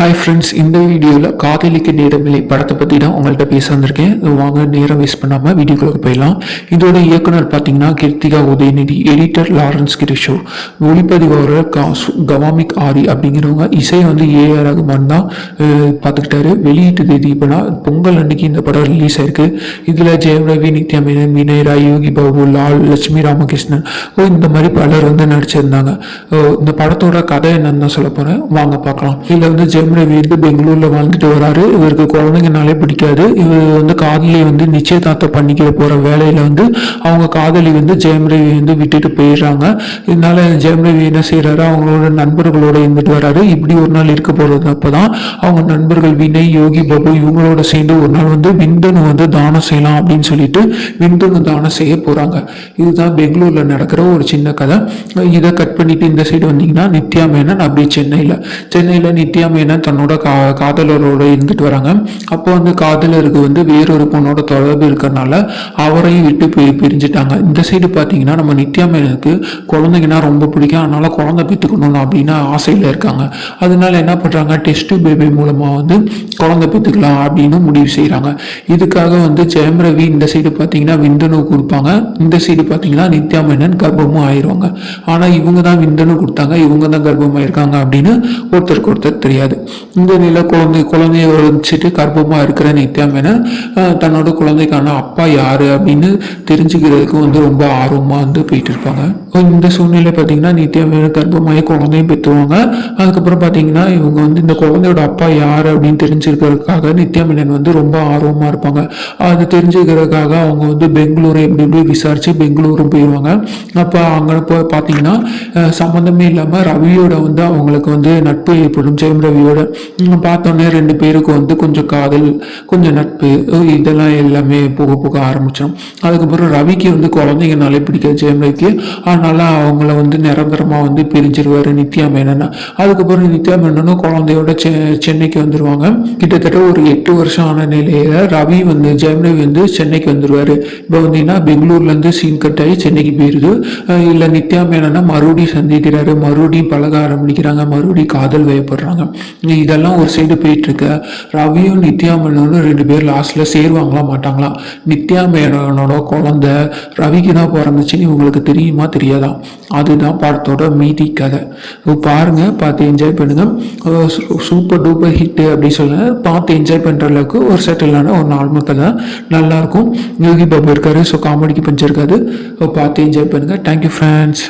Hi friends இந்த வீடியோவில் காதலிக்க நேரமில்லை படத்தை பற்றி தான் உங்கள்கிட்ட பேச வந்திருக்கேன். வாங்க நேரம் வேஸ்ட் பண்ணாமல் வீடியோக்குள்ள போயிடலாம். இதோட இயக்குனர் பார்த்தீங்கன்னா கிருத்திகா உதயநிதி எடிட்டர் லாரன்ஸ் கிரிஷோ. ஒளிப்பதிவாளர் காசு கவாமிக் ஆரி அப்படிங்கிறவங்க இசை வந்து ஏஆர் ரகுமான் தான் பார்த்துக்கிட்டாரு வெளியீட்டு தேதி இப்போனா பொங்கல் அன்னைக்கு இந்த படம் ரிலீஸ் ஆயிருக்கு. இதில் ஜெயம் ரவி நித்யா மேனன் வினயரா ராய் யோகி பாபு லால் லட்சுமி ராமகிருஷ்ணன். ஓ இந்த மாதிரி பலர் வந்து நடிச்சிருந்தாங்க. இந்த படத்தோட கதை என்னன்னு தான் சொல்ல போகிறேன் வாங்க பார்க்கலாம் இதில் வந்து ஜெயம் ரவி வந்து பெங்களூரில் வாழ்ந்துட்டு வராரு. இவருக்கு குழந்தைங்கனாலே பிடிக்காது. இவர் வந்து காதலி வந்து நிச்சயதார்த்தம் பண்ணிக்க போகிற வேலையில் வந்து அவங்க காதலி வந்து ஜெயம்ரவி வந்து விட்டுட்டு போயிடுறாங்க. இதனால ஜெயம்ரவி என்ன செய்கிறாரு அவங்களோட நண்பர்களோட இருந்துட்டு வராரு. இப்படி ஒரு நாள் இருக்க போகிறது அப்போ தான் அவங்க நண்பர்கள் வினய் யோகி பாபு இவங்களோட சேர்ந்து ஒரு நாள் வந்து விந்தனு வந்து தானம் செய்யலாம் அப்படின்னு சொல்லிட்டு விந்தனு தானம் செய்ய போகிறாங்க இதுதான் பெங்களூரில் நடக்கிற ஒரு சின்ன கதை. இதை கட் பண்ணிட்டு இந்த சைடு வந்தீங்கன்னா நித்யா மேனன் அப்படியே சென்னையில். சென்னையில் நித்யா மேனன் தன்னோட கா காதலரோடு இருந்துட்டு வராங்க. அப்போ வந்து காதலருக்கு வந்து வேறொரு பொண்ணோட தொடர்பு இருக்கிறனால அவரையும் விட்டு போய் பிரிஞ்சுட்டாங்க. இந்த சைடு பார்த்தீங்கன்னா நம்ம நித்யா மேனுக்கு குழந்தைங்கன்னா ரொம்ப பிடிக்கும். அதனால குழந்தை பெற்றுக்கணும் அப்படின்னு ஆசையில் இருக்காங்க. அதனால என்ன பண்ணுறாங்க டெஸ்ட் பேபி மூலமாக வந்து குழந்தை பெற்றுக்கலாம் அப்படின்னு முடிவு செய்கிறாங்க இதுக்காக வந்து ஜெயம் ரவி இந்த சைடு பார்த்தீங்கன்னா விந்தனு கொடுப்பாங்க. இந்த சைடு பார்த்தீங்கன்னா நித்யா மேனன் கர்ப்பமும் ஆயிடுவாங்க ஆனால் இவங்க தான் விந்தனு கொடுத்தாங்க. இவங்க தான் கர்ப்பமாயிருக்காங்க அப்படின்னு ஒருத்தருக்கு ஒருத்தர் தெரியாது. இந்த நில குழந்தை குழந்தைய வச்சுட்டு கர்ப்பமாக இருக்கிற நித்யாம் என தன்னோட குழந்தைக்கான அப்பா யாரு அப்படின்னு தெரிஞ்சுக்கிறதுக்கு வந்து ரொம்ப ஆர்வமாக வந்து போயிட்டு இருப்பாங்க. இந்த சூழ்நிலை பார்த்தீங்கன்னா நித்யா மேனன் கர்ப்பமாகி குழந்தையும் பெற்றுவாங்க. அதுக்கப்புறம் பார்த்தீங்கன்னா இவங்க வந்து இந்த குழந்தையோட அப்பா யார் அப்படின்னு தெரிஞ்சுக்கிறதுக்காக நித்யா மேனன் வந்து ரொம்ப ஆர்வமாக இருப்பாங்க. அது தெரிஞ்சுக்கிறதுக்காக அவங்க வந்து பெங்களூரை எப்படி எப்படி விசாரித்து பெங்களூரும் போயிடுவாங்க அப்போ அங்கே போய் பார்த்தீங்கன்னா சம்மந்தமே இல்லாமல் ரவியோட வந்து அவங்களுக்கு வந்து நட்பு ஏற்படும். ஜெயம் ரவியோட உம், பார்த்தோன்னே ரெண்டு பேருக்கும் வந்து கொஞ்சம் காதல் கொஞ்சம் நட்பு இதெல்லாம் எல்லாமே போக போக ஆரம்பிச்சிடும் அதுக்கப்புறம் ரவிக்கு வந்து குழந்தைங்கனாலே பிடிக்காது ஜெயம் அதனால அவங்கள வந்து நிரந்தரமாக வந்து பிரிஞ்சிருவாரு நித்யா மேனன்னா அதுக்கப்புறம் நித்யா மேனனும் குழந்தையோட செ சென்னைக்கு வந்துடுவாங்க கிட்டத்தட்ட ஒரு எட்டு வருஷம் ஆன நிலையில ரவி வந்து ஜெயம் வந்து சென்னைக்கு வந்துடுவார் இப்போ வந்தீங்கன்னா பெங்களூர்லேருந்து சீன் கட் ஆகி சென்னைக்கு போயிருது. இல்லை நித்யா மேனனா மறுபடியும் சந்திக்கிறாரு. மறுபடியும் பழக ஆரம்பிக்கிறாங்க. மறுபடியும் காதல் வயப்படுறாங்க. நீ இதெல்லாம் ஒரு சைடு போயிட்டுருக்க. ரவியும் நித்யா மேனனும் ரெண்டு பேர் லாஸ்ட்டில் சேருவாங்களா மாட்டாங்களா? நித்யா மேனனோட குழந்தை ரவிக்கு தான் பிறந்துச்சுன்னு உங்களுக்கு தெரியுமா? தெரியாதா? அதுதான் படத்தோட மீதி கதை. பாருங்கள் பாருங்க பார்த்து என்ஜாய் பண்ணுங்க. சூப்பர் டூப்பர் ஹிட்டு அப்படின்னு சொல்ல பார்த்து என்ஜாய் பண்ணுற அளவுக்கு ஒரு செட்டிலான ஒரு நார்மல் கதை நல்லாயிருக்கும். யோகி பாபு இருக்காரு ஸோ காமெடிக்கு பஞ்சம் இருக்காது பார்த்து என்ஜாய் பண்ணுங்கள் தேங்க்யூ ஃப்ரெண்ட்ஸ்